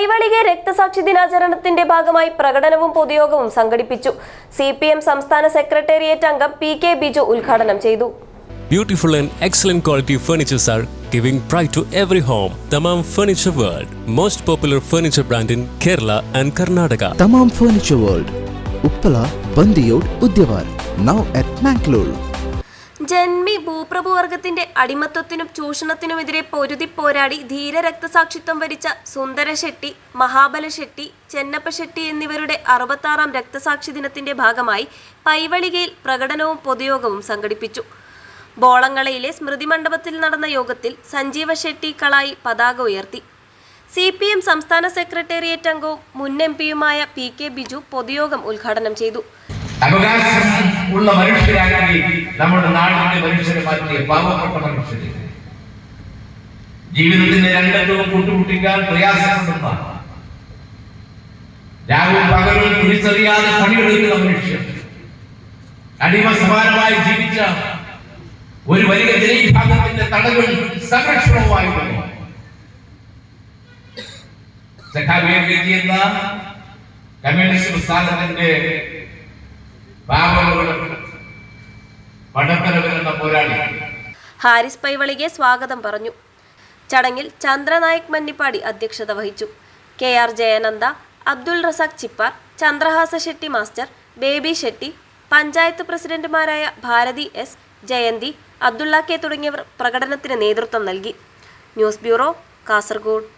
കൈവളിക രക്തസാക്ഷി ദിനാചരണത്തിന്റെ ഭാഗമായി പ്രകടനവും പൊതുയോഗവും സംഘടിപ്പിച്ചു. സി പി എം സംസ്ഥാന സെക്രട്ടേറിയറ്റ് അംഗം പി കെ ബിജു ഉദ്ഘാടനം ചെയ്തു. Beautiful and excellent quality furnitures are giving pride to every home Thamam furniture world most popular furniture brand in Kerala and Karnataka Thamam furniture world Uppala Bandiyod Udyavar now at Mangalore ജന്മി ഭൂപ്രഭുവർഗത്തിന്റെ അടിമത്വത്തിനും ചൂഷണത്തിനുമെതിരെ പൊരുതി പോരാടി ധീരരക്തസാക്ഷിത്വം വരിച്ച സുന്ദര ഷെട്ടി മഹാബല ഷെട്ടി ചെന്നപ്പ ഷെട്ടി എന്നിവരുടെ അറുപത്താറാം രക്തസാക്ഷി ദിനത്തിന്റെ ഭാഗമായി പൈവളികയിൽ പ്രകടനവും പൊതുയോഗവും സംഘടിപ്പിച്ചു. ബോളങ്ങളയിലെ സ്മൃതി മണ്ഡപത്തിൽ നടന്ന യോഗത്തിൽ സഞ്ജീവ ഷെട്ടി കളായി പതാക ഉയർത്തി. സി പി എം സംസ്ഥാന സെക്രട്ടേറിയറ്റ് അംഗവും മുൻ എം പിയുമായ പി കെ ബിജു പൊതുയോഗം ഉദ്ഘാടനം ചെയ്തു. അവകാശം ഉള്ള മനുഷ്യരാക്കി നമ്മുടെ നാടിന്റെ മനുഷ്യരെ മാറ്റിയ പാവപ്പെട്ട മനുഷ്യരെ. ജീവിതത്തിന്റെ രണ്ടറ്റവും കൂട്ടുമുട്ടിക്കാൻ പ്രയാസപ്പെടുന്ന രാവും പകലും തിരിച്ചറിയാതെ പണിയെടുക്കുന്ന മനുഷ്യർ. അടിമ സമാനമായി ജീവിച്ച ഒരു വലിയ ജനവിഭാഗത്തിന്റെ തടകൾ സംരക്ഷണവുമായിരുന്നു സഖാവേണ്ടി എന്ന കമ്മ്യൂണിസ്റ്റ് പ്രസ്ഥാനത്തിന്റെ പോരാളി. ഹാരിസ് പൈവളികെ സ്വാഗതം പറഞ്ഞു. ചടങ്ങിൽ ചന്ദ്രനായക് മന്നിപ്പാടി അധ്യക്ഷത വഹിച്ചു. K R Jayananda Abdul Razak Chippar Chandrahasa Shetty master Baby Shetty panchayat പ്രസിഡന്റുമാരായ ഭാരതി എസ് ജയന്തി അബ്ദുള്ള കെ തുടങ്ങിയവർ പ്രകടനത്തിന് നേതൃത്വം നൽകി. News bureau Kasaragod.